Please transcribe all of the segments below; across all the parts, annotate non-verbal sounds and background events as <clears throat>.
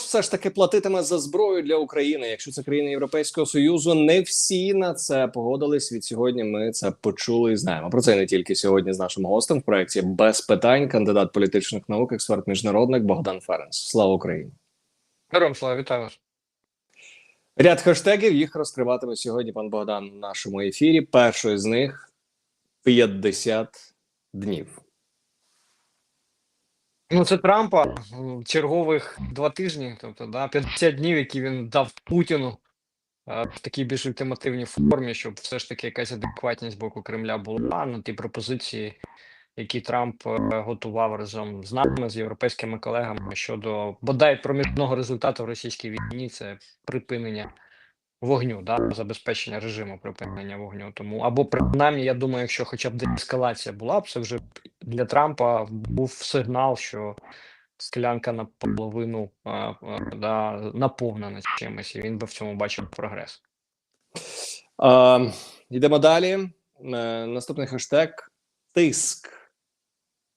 все ж таки платитиме за зброю для України, якщо це країни Європейського союзу. Не всі на це погодились. Від сьогодні ми це почули і знаємо. Про це не тільки сьогодні з нашим гостем в проєкті без питань. Кандидат політичних наук, експерт міжнародник Богдан Ференс. Слава Україні! Героям слава вітаю вас. Ряд хештегів їх розкриватиме сьогодні. Пан Богдан в нашому ефірі. Перший з них 50 днів. Ну, це Трампа чергових два тижні, тобто да, 50 днів, які він дав Путіну е, в такій більш ультимативній формі, щоб все ж таки якась адекватність з боку Кремля була. На ті пропозиції, які Трамп е, готував разом з нами, з європейськими колегами щодо бодай проміжного результату в російській війні, це припинення вогню, да, забезпечення режиму припинення вогню. Тому або принаймні, я думаю, якщо хоча б деескалація була б, це вже для Трампа був сигнал, що склянка наполовину а, а, да, наповнена чимось, і він би в цьому бачив прогрес. Е, йдемо далі. Е, наступний хештег тиск.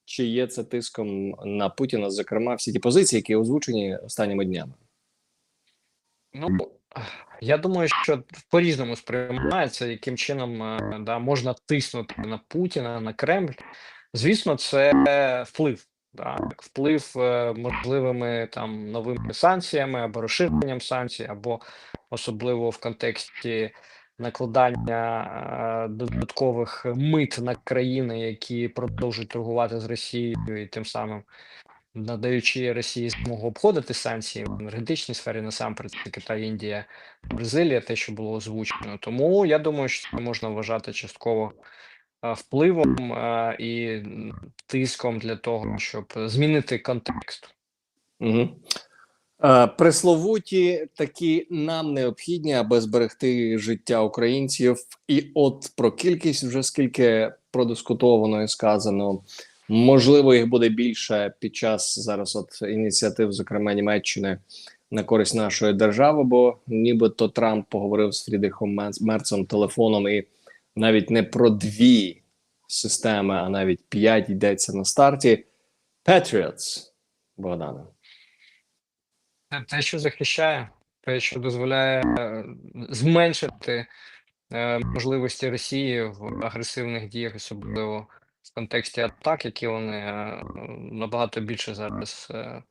Чи є це тиском на Путіна, зокрема, всі ті позиції, які озвучені останніми днями? Ну я думаю, що по-різному сприймається, яким чином е, да, можна тиснути на Путіна, на Кремль. Звісно, це вплив. Да, вплив е, можливими там новими санкціями або розширенням санкцій, або особливо в контексті накладання е, додаткових мит на країни, які продовжують торгувати з Росією, і тим самим надаючи Росії змогу обходити санкції в енергетичній сфері, насамперед це Китай, Індія, Бразилія, те, що було озвучено. Тому я думаю, що це можна вважати частково е, впливом е, і тиском для того, щоб змінити контекст. Угу. Е, пресловуті такі нам необхідні, аби зберегти життя українців. І от про кількість вже скільки продискутовано і сказано. Можливо, їх буде більше під час зараз от ініціатив, зокрема Німеччини, на користь нашої держави, бо нібито Трамп поговорив з Фрідрихом Мерц- Мерцем телефоном, і навіть не про дві системи, а навіть п'ять йдеться на старті. Patriots, Богдане. Це те, що захищає, те, що дозволяє е, зменшити е, можливості Росії в агресивних діях, особливо в контексті атак, які вони е, набагато більше зараз е,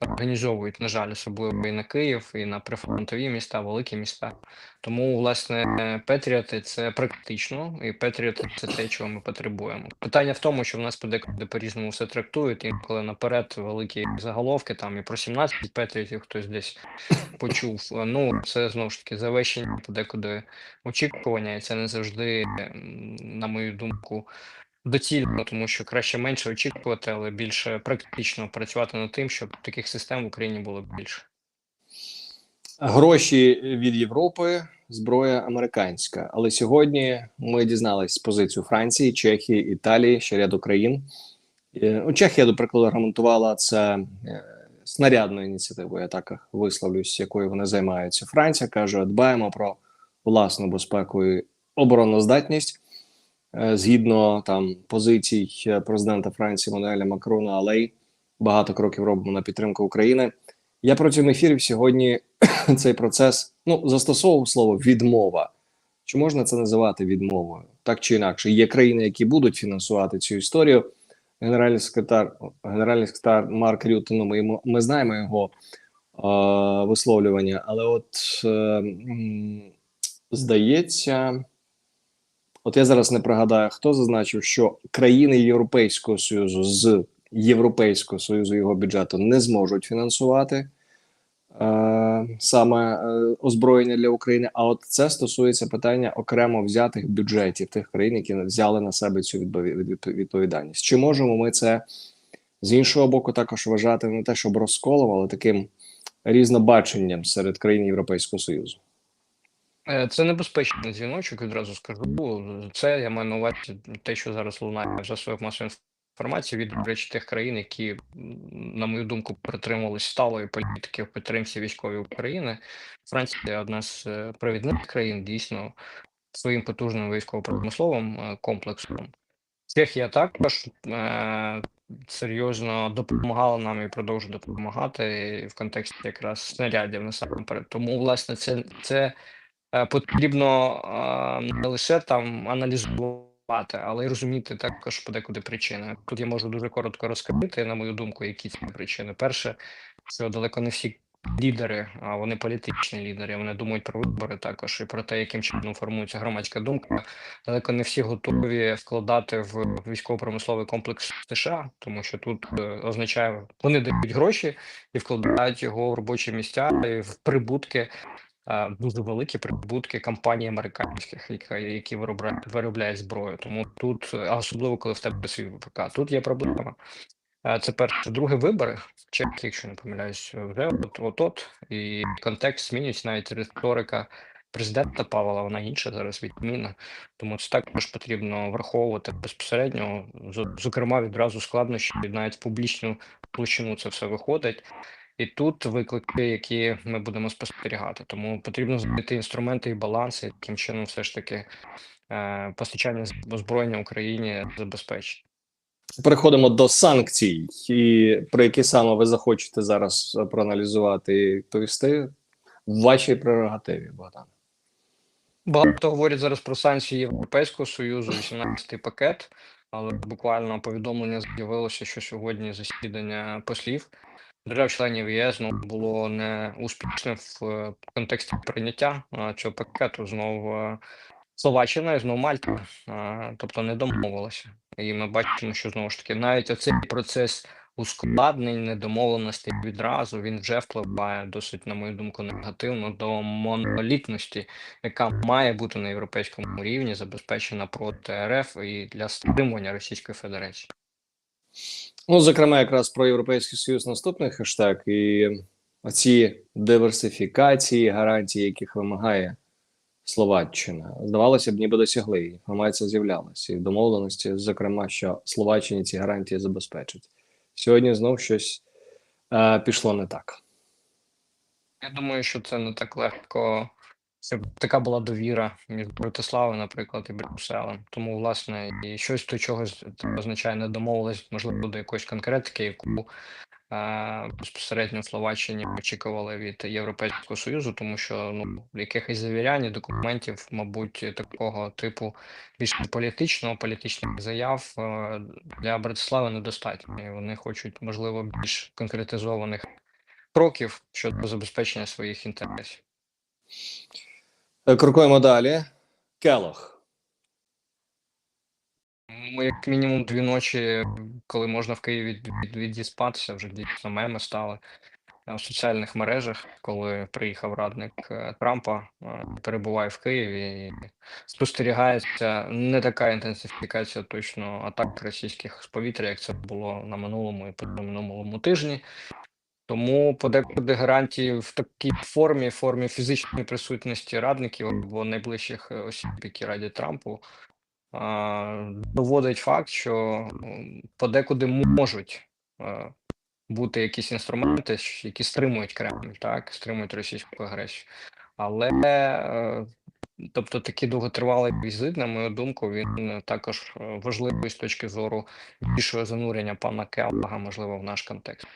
організовують, на жаль, особливо і на Київ, і на прифронтові міста, великі міста. Тому, власне, Петріоти це практично, і Петріоти це те, чого ми потребуємо. Питання в тому, що в нас подекуди по-різному все трактують, і коли наперед великі заголовки, там і про 17 Петріотів хтось десь почув. Ну, це знову ж таки завищення подекуди очікування, і це не завжди, на мою думку, доцільно, тому що краще менше очікувати, але більше практично працювати над тим, щоб таких систем в Україні було більше. Гроші від Європи, зброя американська. Але сьогодні ми дізнались позицію Франції, Чехії, Італії, ще ряду країн. Е, ну, Чехія, до прикладу, аргументувала це е, снарядною ініціативою, я так висловлюсь, якою вони займаються. Франція каже: дбаємо про власну безпеку і обороноздатність. Е, Згідно там позицій е, президента Франції Мануеля Макрона, але й багато кроків робимо на підтримку України. Я протягом ефірів сьогодні <clears throat> цей процес ну застосовував слово відмова. Чи можна це називати відмовою? Так чи інакше, є країни, які будуть фінансувати цю історію. Генеральний секретар, генеральний секретар Марк Рютте, ну, ми, ми знаємо його е, висловлювання, але от е, здається, от я зараз не пригадаю, хто зазначив, що країни Європейського Союзу з Європейського Союзу його бюджету не зможуть фінансувати е, саме е, озброєння для України. А от це стосується питання окремо взятих бюджетів тих країн, які взяли на себе цю відпові- відповідальність. Чи можемо ми це з іншого боку також вважати не те, щоб розколом, але таким різнобаченням серед країн Європейського Союзу? Е, Це небезпечний дзвіночок, відразу скажу. Це я маю на увазі те, що зараз лунає в засобах масової інформації від речі, тих країн, які, на мою думку, притримувались сталої політики в підтримці військової України. Франція одна з е, провідних країн, дійсно своїм потужним військово-промисловим е, комплексом. Чехія також е, серйозно допомагала нам і продовжує допомагати в контексті якраз снарядів насамперед. Тому, власне, це, це потрібно е, не лише там аналізувати, але й розуміти також подекуди причини. Тут я можу дуже коротко розкрити, на мою думку, які ці причини. Перше, що далеко не всі лідери, а вони політичні лідери. Вони думають про вибори також і про те, яким чином формується громадська думка. Далеко не всі готові вкладати в військово-промисловий комплекс США, тому що тут е, означає, вони дають гроші і вкладають його в робочі місця і в прибутки. Е, Дуже великі прибутки компаній американських, які виробляють, виробляють зброю. Тому тут, е, особливо коли в тебе свій ВПК, тут є проблема. Е, Це перше. Друге вибори Чехії, якщо не помиляюсь, вже от, от, от і контекст змінюється, навіть риторика президента Павла, вона інша зараз відмінна. Тому це також потрібно враховувати безпосередньо. Зокрема, відразу складнощі навіть в публічну площину це все виходить. І тут виклики, які ми будемо спостерігати. Тому потрібно знайти інструменти і баланси, яким чином все ж таки е, постачання озброєння Україні забезпечити. Переходимо до санкцій, і про які саме ви захочете зараз проаналізувати і відповісти в вашій прерогативі, Богдан. Багато говорять зараз про санкції Європейського Союзу, 18-й пакет, але буквально повідомлення з'явилося, що сьогодні засідання послів держав-членів ЄС знову було не успішне в е, контексті прийняття цього пакету. Знову е, Словаччина і знову Мальта, тобто не домовилася. І ми бачимо, що знову ж таки навіть оцей процес ускладнень, недомовленостей відразу він вже впливає досить, на мою думку, негативно до монолітності, яка має бути на європейському рівні забезпечена проти РФ і для стримування Російської Федерації. Ну, зокрема, якраз про Європейський Союз наступний хештег і оці диверсифікації, гарантії, яких вимагає Словаччина. Здавалося б, ніби досягли. Інформація з'являлася і домовленості, зокрема, що Словаччині ці гарантії забезпечать. Сьогодні знов щось е, пішло не так. Я думаю, що це не так легко. Це така була довіра між Братиславою, наприклад, і Брюсселем. Тому, власне, і щось до чогось означає не домовились, можливо, до якоїсь конкретики, яку е, безпосередньо в Словаччині очікували від Європейського Союзу, тому що ну якихось завірянь, і документів, мабуть, такого типу більш політичного, політичних заяв е, для Братислави недостатньо. І вони хочуть, можливо, більш конкретизованих кроків щодо забезпечення своїх інтересів. Е, Крокуємо далі. Келох. Як мінімум дві ночі, коли можна в Києві від, від, відіспатися, вже дійсно меми стали в соціальних мережах, коли приїхав радник е, Трампа, е, перебуває в Києві і спостерігається не така інтенсифікація точно атак російських з повітря, як це було на минулому і позаминулому тижні. Тому подекуди гарантії в такій формі, формі фізичної присутності радників або найближчих е, осіб, які радять Трампу, доводить факт, що подекуди можуть е, бути якісь інструменти, які стримують Кремль, так, стримують російську агресію. Але е, тобто такий довготривалий візит, на мою думку, він також важливий з точки зору більшого занурення пана Келлага, можливо, в наш контекст.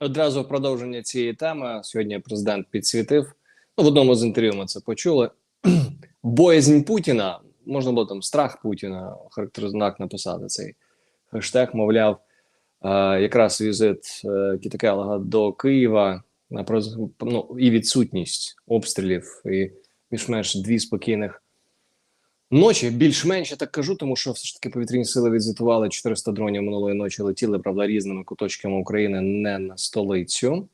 Одразу в продовження цієї теми сьогодні президент підсвітив. Ну, в одному з інтерв'ю ми це почули. <clears throat> Боязнь Путіна, можна було там страх Путіна, характерзнак написати цей хештег, мовляв, е, якраз візит е, Кітакелога до Києва на ну, і відсутність обстрілів, і більш-менш дві спокійних ночі. Більш-менш я так кажу, тому що все ж таки повітряні сили відзвітували 400 дронів минулої ночі летіли, правда, різними куточками України, не на столицю,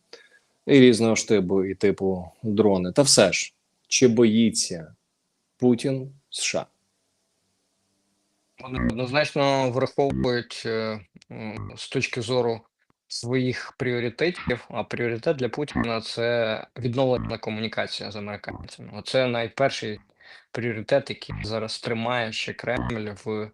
і різного штибу і типу дрони. Та все ж, чи боїться Путін США? Вони однозначно враховують е, з точки зору своїх пріоритетів. А пріоритет для Путіна це відновлена комунікація з американцями. Оце найперший пріоритет, який зараз тримає ще Кремль в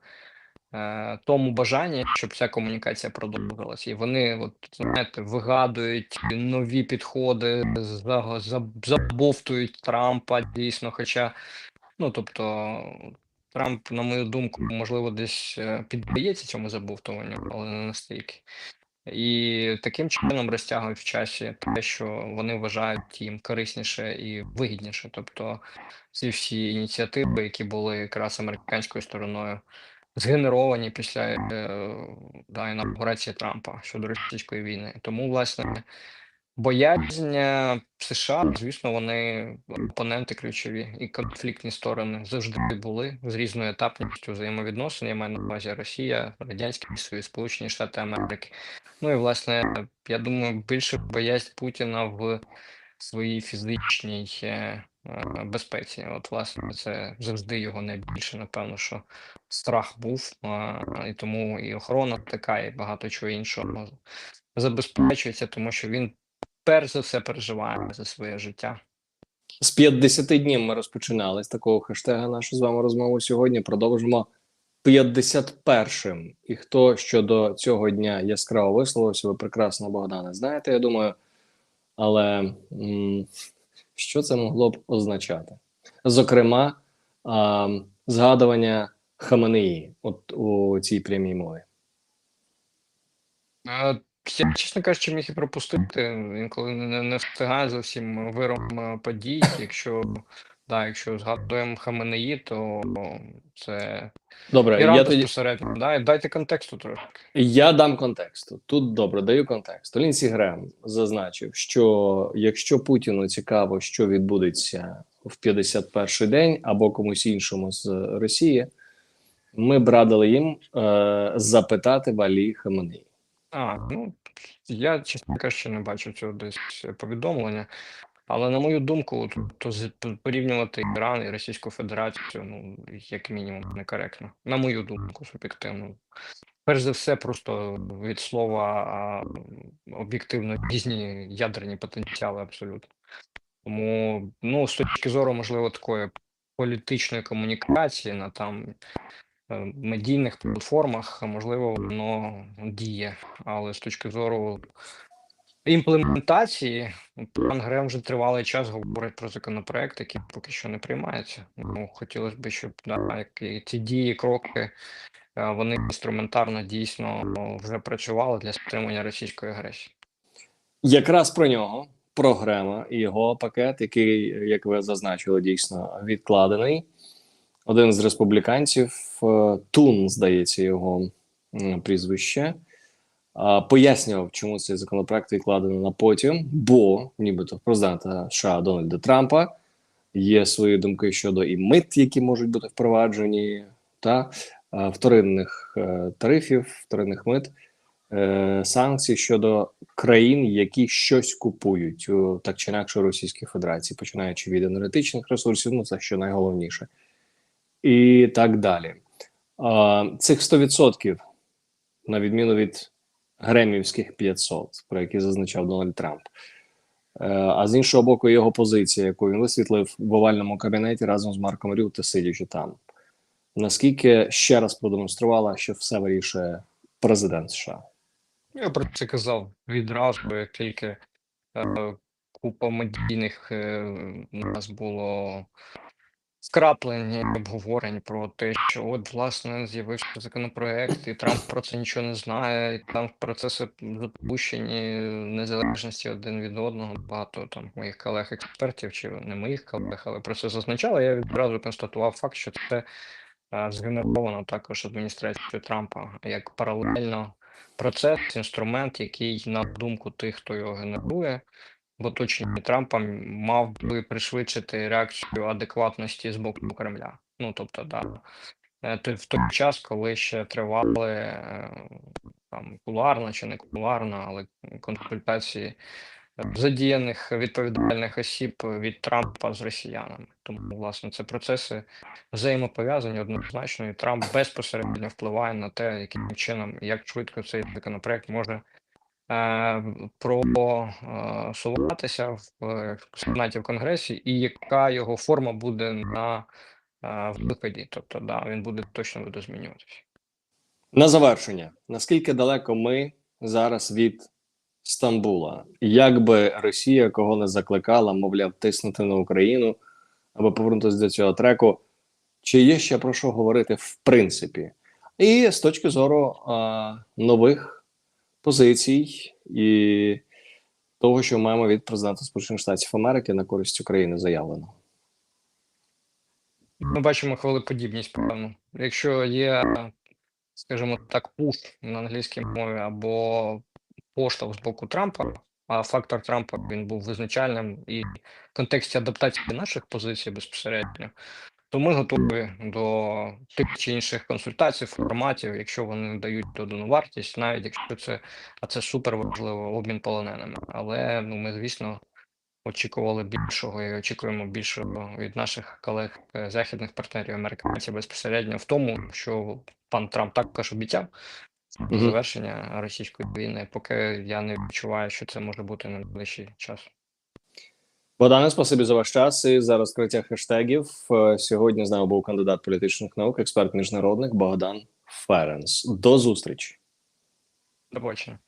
е, тому бажанні, щоб ця комунікація продовжилася. І вони, от знаєте, вигадують нові підходи, за- за- забовтують Трампа дійсно. Хоча, ну тобто, Трамп, на мою думку, можливо, десь е, піддається цьому забовтуванню, але не настільки. І таким чином розтягують в часі те, що вони вважають їм корисніше і вигідніше. Тобто ці всі ініціативи, які були якраз американською стороною згенеровані після е, да, інаугурації Трампа щодо російської війни. Тому, власне, боязнь е, США, звісно, вони опоненти ключові і конфліктні сторони завжди були з різною етапністю взаємовідносин. Я маю на увазі Росія, Радянський Союз, Сполучені Штати Америки. Ну і власне, я думаю, більше боязнь Путіна в своїй фізичній е, е, безпеці. От, власне, це завжди його найбільше, напевно, що страх був, і тому і охорона така, і багато чого іншого забезпечується, тому що він перш за все переживає за своє життя. З 50 днів ми розпочинали з такого хештега нашу з вами розмову сьогодні. Продовжимо 51-м. І хто щодо цього дня яскраво висловився, ви прекрасно Богдане знаєте, я думаю. Але що це могло б означати? Зокрема, а, згадування Хаменеї от у цій прямій мові. Я, чесно кажучи, міг і пропустити. Інколи не, не встигаю за всім виром е, подій. Якщо да, якщо згадуємо Хаменеї, то це Добре, Іран я тоді безпосередньо. Да, дайте контексту трошки. Я дам контексту. Тут добре даю контекст. Лінсі Грем зазначив, що якщо Путіну цікаво, що відбудеться в 51-й день або комусь іншому з Росії, ми б радили їм е, запитати Валі Хаменеї. А, ну я, чесно кажучи, не бачу цього десь повідомлення. Але на мою думку, то, з- порівнювати Іран і Російську Федерацію, ну, як мінімум, некоректно. На мою думку, суб'єктивно. Перш за все, просто від слова об'єктивно різні ядерні потенціали абсолютно. Тому, ну, з точки зору, можливо, такої політичної комунікації на там е, медійних платформах, можливо, воно діє. Але з точки зору імплементації, пан Грем вже тривалий час говорить про законопроект, який поки що не приймається. Ну, хотілося б, щоб да, ці дії, кроки, е, вони інструментарно дійсно вже працювали для стримання російської агресії. Якраз про нього, про Грема і його пакет, який, як ви зазначили, дійсно відкладений. Один з республіканців, е, Тун, здається, його прізвище, пояснював, чому цей законопроект відкладено на потім, бо нібито президента США Дональда Трампа є свої думки щодо і мит, які можуть бути впроваджені, та е, вторинних е, тарифів, вторинних мит, е, санкцій щодо країн, які щось купують так чи інакше Російській Федерації, починаючи від енергетичних ресурсів, ну це що найголовніше, і так далі. Цих 100%, на відміну від гремівських 500, про які зазначав Дональд Трамп. Е, А з іншого боку, його позиція, яку він висвітлив в овальному кабінеті разом з Марком Рюте, сидячи там. Наскільки ще раз продемонструвала, що все вирішує президент США. Я про це казав відразу, як тільки е, купа медійних е, у нас було скраплень і обговорень про те, що от власне з'явився законопроект, і Трамп про це нічого не знає, і там процеси запущені незалежності один від одного. Багато там моїх колег-експертів, чи не моїх колег, але про це зазначали. Я відразу констатував факт, що це згенеровано також адміністрацією Трампа як паралельно процес, інструмент, який, на думку тих, хто його генерує, в оточенні Трампа мав би пришвидшити реакцію адекватності з боку Кремля. Ну тобто, да. Е, В той час, коли ще тривали е, там кулуарно чи не кулуарно, але консультації е, задіяних відповідальних осіб від Трампа з росіянами. Тому, власне, це процеси взаємопов'язані однозначно, і Трамп безпосередньо впливає на те, яким чином, як швидко цей законопроект може просуватися в е, Сенаті в Конгресі, і яка його форма буде на е, виході. Тобто, да, він буде точно буде змінюватися. На завершення, наскільки далеко ми зараз від Стамбула? Як би Росія кого не закликала, мовляв, тиснути на Україну, аби повернутися до цього треку, чи є ще про що говорити в принципі, і з точки зору а, нових позицій і того, що маємо від президента Сполучених Штатів Америки на користь України заявлено. Ми бачимо хвилеподібність, певно. Якщо є, скажімо так, пуш на англійській мові або поштовх з боку Трампа, а фактор Трампа він був визначальним і в контексті адаптації наших позицій безпосередньо, то ми готові до тих чи інших консультацій, форматів, якщо вони дають додану вартість, навіть якщо це, а це супер важливо, обмін полоненими. Але ну ми, звісно, очікували більшого і очікуємо більшого від наших колег е, західних партнерів американців безпосередньо в тому, що пан Трамп також обіцяв завершення російської війни, поки я не відчуваю, що це може бути на найближчий час. Богдане, спасибі за ваш час і за розкриття хештегів. Е, Сьогодні з нами був кандидат політичних наук, експерт міжнародник Богдан Ференс. До зустрічі. До побачення.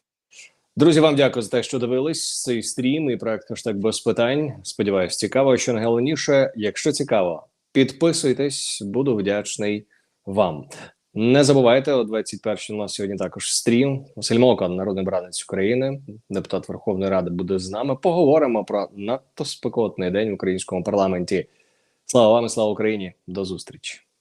Друзі, вам дякую за те, що дивились цей стрім і проект хештег без питань. Сподіваюсь, цікаво. Що найголовніше, якщо цікаво, підписуйтесь, буду вдячний вам. Не забувайте, о 21 у нас сьогодні також стрім. Василь Мока, народний бранець України, депутат Верховної Ради, буде з нами. Поговоримо про надто спекотний день в українському парламенті. Слава вам і слава Україні! До зустрічі!